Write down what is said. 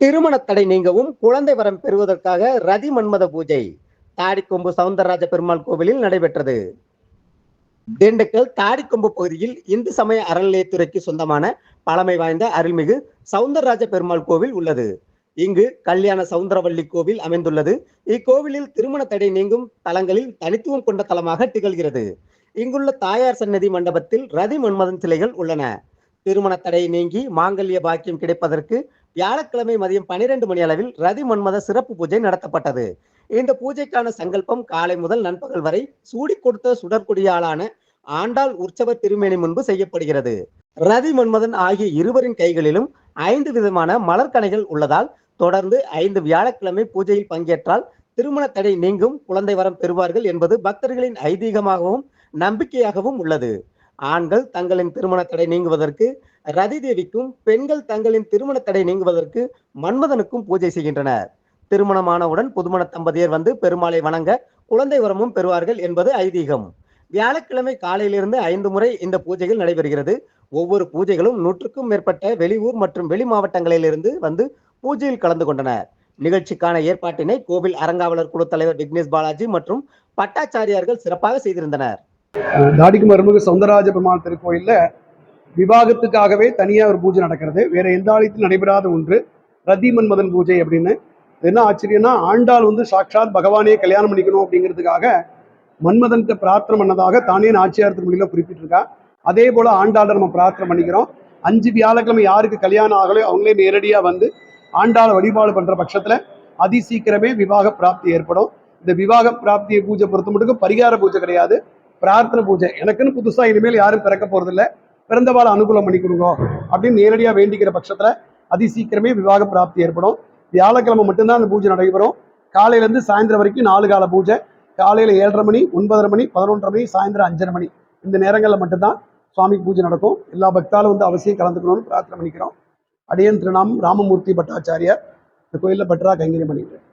திருமண தடை நீங்கவும் குழந்தை வரம் பெறுவதற்காக ரதி மன்மத பூஜை தாடிக்கொம்பு சவுந்தரராஜ பெருமாள் கோவிலில் நடைபெற்றது. திண்டுக்கல் தாடிக்கொம்பு பகுதியில் இந்து சமய அறநிலையத்துறைக்கு சொந்தமான பழமை வாய்ந்த அருள்மிகு சவுந்தரராஜ பெருமாள் கோவில் உள்ளது. இங்கு கல்யாண சவுந்தரவள்ளி கோவில் அமைந்துள்ளது. இக்கோவிலில் திருமண தடை நீங்கும் தலங்களில் தனித்துவம் கொண்ட தலமாக திகழ்கிறது. இங்குள்ள தாயார் சன்னதி மண்டபத்தில் ரதி மன்மதன் சிலைகள் உள்ளன. திருமண தடை நீங்கி மாங்கல்ய பாக்கியம் கிடைப்பதற்கு வியாழக்கிழமை மதியம் பனிரெண்டு மணி அளவில் ரதி மன்மத சிறப்பு பூஜை நடத்தப்பட்டது. இந்த பூஜைக்கான சங்கல்பம் காலை முதல் நண்பகல் வரை சூடி கொடுத்த சுடற்குடியாளான ஆண்டாள் உற்சவ திருமேனி முன்பு செய்யப்படுகிறது. ரதி மன்மதன் ஆகிய இருவரின் கைகளிலும் ஐந்து விதமான மலர்கனைகள் உள்ளதால் தொடர்ந்து ஐந்து வியாழக்கிழமை பூஜையில் பங்கேற்றால் திருமண தடை நீங்கும் குழந்தை வரம் பெறுவார்கள் என்பது பக்தர்களின் ஐதீகமாகவும் நம்பிக்கையாகவும் உள்ளது. ஆண்கள் தங்களின் திருமண தடை நீங்குவதற்கு ரதி தேவிக்கும் பெண்கள் தங்களின் திருமண தடை நீங்குவதற்கு மன்மதனுக்கும் பூஜை செய்கின்றனர். திருமணமானவுடன் புதுமண தம்பதியர் வந்து பெருமாளை வணங்க குழந்தை வரமும் பெறுவார்கள் என்பது ஐதீகம். வியாழக்கிழமை காலையிலிருந்து ஐந்து முறை இந்த பூஜைகள் நடைபெறுகிறது. ஒவ்வொரு பூஜைகளும் நூற்றுக்கும் மேற்பட்ட வெளியூர் மற்றும் வெளி மாவட்டங்களிலிருந்து வந்து பூஜையில் கலந்து கொண்டனர். நிகழ்ச்சிக்கான ஏற்பாட்டினை கோவில் அறங்காவலர் குழு தலைவர் விக்னேஷ் பாலாஜி மற்றும் பட்டாச்சாரியார்கள் சிறப்பாக செய்திருந்தனர். தாடிக்கும் அருள்மிகு சௌந்தரராஜ பெருமாள் திருக்கோயிலில் விவாகத்துக்காகவே தனியாக ஒரு பூஜை நடக்கிறது. வேற எந்த ஆலயத்திலும் நடைபெறாத ஒன்று. ரதி மன்மதன் பூஜை அப்படின்னு. என்ன ஆச்சரியம்னா ஆண்டாள் வந்து சாட்சாத் பகவானே கல்யாணம் பண்ணிக்கணும் அப்படிங்கிறதுக்காக மன்மதன்கிட்ட பிரார்த்தனை பண்ணதாக தானே நாச்சியார் மொழியில் குறிப்பிட்டிருக்கா. அதே போல ஆண்டாளை நம்ம பிரார்த்தனை பண்ணிக்கிறோம். அஞ்சு வியாழக்கிழமை யாருக்கு கல்யாணம் ஆகலையோ அவங்களே நேரடியாக வந்து ஆண்டாளை வழிபாடு பண்ற பட்சத்துல அதி சீக்கிரமே விவாக பிராப்தி ஏற்படும். இந்த விவாக பிராப்தியை பூஜை பொறுத்த மட்டும் பரிகார பூஜை கிடையாது. பிரார்த்தனை பூஜை. எனக்குன்னு புதுசாக இனிமேல் யாரும் பிறக்க போகிறதில்ல பிறந்தவாள் அனுகூலம் பண்ணி கொடுங்க அப்படின்னு நேரடியாக வேண்டிக்கிற பட்சத்தில் அதி சீக்கிரமே விவாக பிராப்தி ஏற்படும். வியாழக்கிழமை மட்டும்தான் அந்த பூஜை நடைபெறும். காலையிலேருந்து சாயந்தரம் வரைக்கும் நாலு கால பூஜை. காலையில் ஏழரை மணி ஒன்பதரை மணி பதினொன்றரை மணி சாயந்தரம் அஞ்சரை மணி. இந்த நேரங்களில் மட்டும்தான் சுவாமிக்கு பூஜை நடக்கும். எல்லா பக்தாலும் வந்து அவசியம் கலந்துக்கணும்னு பிரார்த்தனை பண்ணிக்கிறோம். அடியன் திருநாம் ராமமூர்த்தி பட்டாச்சாரியார். இந்த கோயிலில் பட்டரா கைங்கரியம் பண்ணிக்கிறேன்.